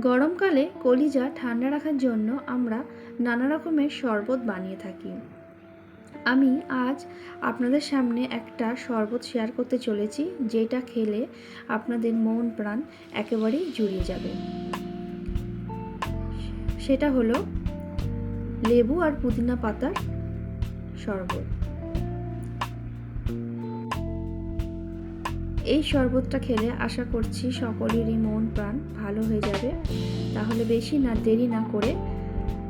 গরমকালে কলিজা ঠান্ডা রাখার জন্য আমরা নানা রকমের শরবত বানিয়ে থাকি। আমি আজ আপনাদের সামনে একটা শরবত শেয়ার করতে চলেছি, যেটা খেলে আপনাদের মন প্রাণ একেবারেই জুড়িয়ে যাবে। সেটা হলো লেবু আর পুদিনা পাতার শরবত। এই শরবতটা খেলে আশা করছি সকলেরই মন, প্রাণ ভালো হয়ে যাবে। তাহলে বেশি না, দেরি না করে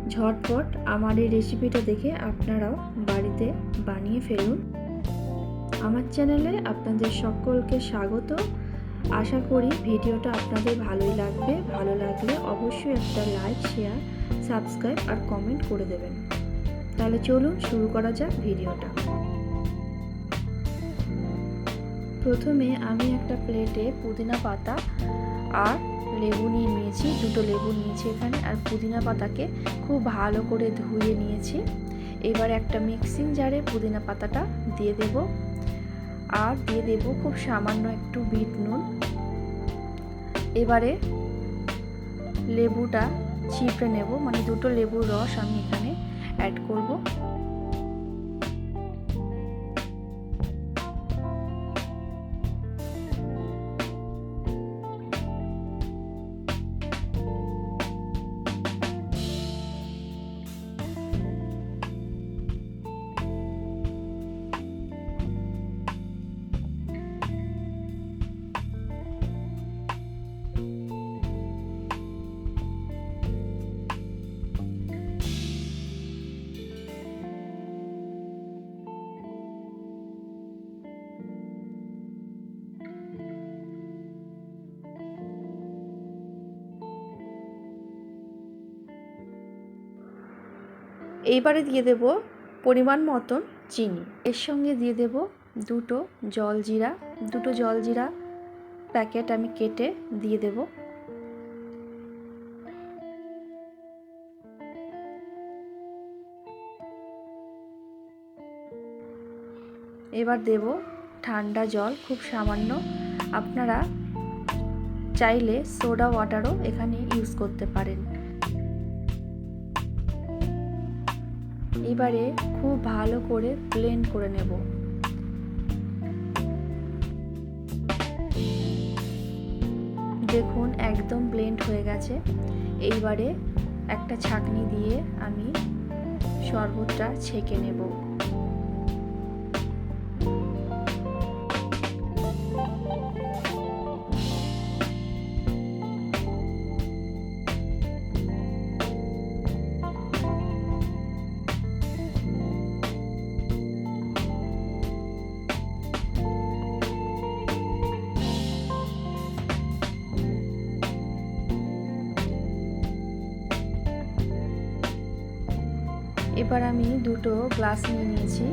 ঝটপট আমার এই রেসিপিটা দেখে আপনারাও বাড়িতে বানিয়ে ফেলুন। আমার চ্যানেলে আপনাদের সকলকে স্বাগত। আশা করি ভিডিওটা আপনাদের ভালোই লাগবে। ভালো লাগলে অবশ্যই একটা লাইক শেয়ার সাবস্ক্রাইব আর কমেন্ট করে দেবেন। তাহলে চলুন শুরু করা যাক ভিডিওটা। প্রথমে আমি একটা প্লেটে পুদিনা পাতা আর লেবু নিয়ে নিয়েছি, দুটো লেবু নিয়েছি এখানে, আর পুদিনা পাতাকে খুব ভালো করে ধুয়ে নিয়েছি। এবার একটা মিক্সিং জারে পুদিনা পাতাটা দিয়ে দেব। আর দিয়ে দেব খুব সামান্য একটু বিট নুন। এবারে লেবুটা চিপড়ে নেব মানে দুটো লেবুর রস আমি এখানে অ্যাড করব। এইবারে দিয়ে দেব পরিমাণ মতন চিনি। এর সঙ্গে দিয়ে দেব দুটো জলজিরা দুটো জলজিরা প্যাকেট আমি কেটে দিয়ে দেব। এবার দেব ঠান্ডা জল, খুব সামান্য। আপনারা চাইলে সোডা ওয়াটারও এখানে ইউজ করতে পারেন। এবারে খুব ভালো করে ব্লেন্ড করে নেব। দেখুন, একদম ব্লেন্ড হয়ে গেছে। এইবারে একটা ছাকনি দিয়ে আমি শরবতটা ছেঁকে নেব। এবার আমি দুটো গ্লাস নিয়ে নিয়েছি।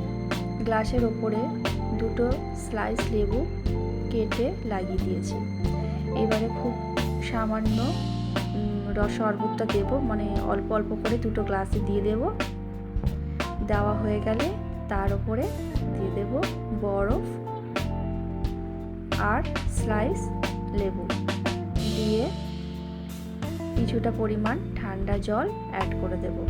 গ্লাসের ওপরে দুটো স্লাইস লেবু কেটে লাগিয়ে দিয়েছি। এবারে খুব সামান্য রস শরবতটা দেব মানে অল্প অল্প করে দুটো গ্লাসে দিয়ে দেব। দেওয়া হয়ে গেলে তার উপরে দিয়ে দেব বরফ আর স্লাইস লেবু। দিয়ে কিছুটা পরিমাণ ঠান্ডা জল অ্যাড করে দেবো।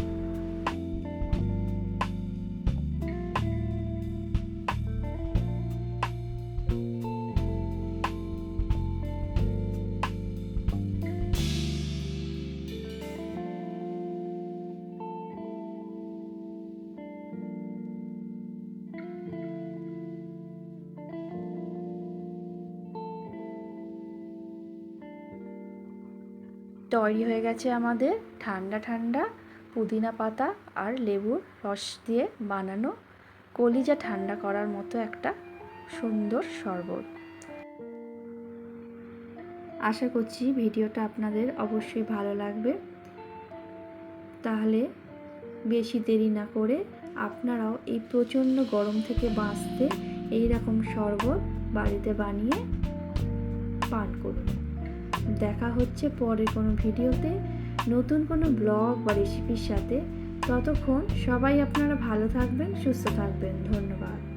তৈরি হয়ে গেছে আমাদের ঠান্ডা ঠান্ডা পুদিনা পাতা আর লেবুর রস দিয়ে বানানো কলিজা ঠান্ডা করার মতো একটা সুন্দর শরবত। আশা করছি ভিডিওটা আপনাদের অবশ্যই ভালো লাগবে। তাহলে বেশি দেরি না করে আপনারাও এই প্রচণ্ড গরম থেকে বাঁচতে এই রকম শরবত বাড়িতে বানিয়ে পান করুন। দেখা হচ্ছে পরে কোনো ভিডিওতে, নতুন কোনো ব্লগ বা রেসিপির সাথে। ততক্ষণ সবাই আপনারা ভালো থাকবেন, সুস্থ থাকবেন। ধন্যবাদ।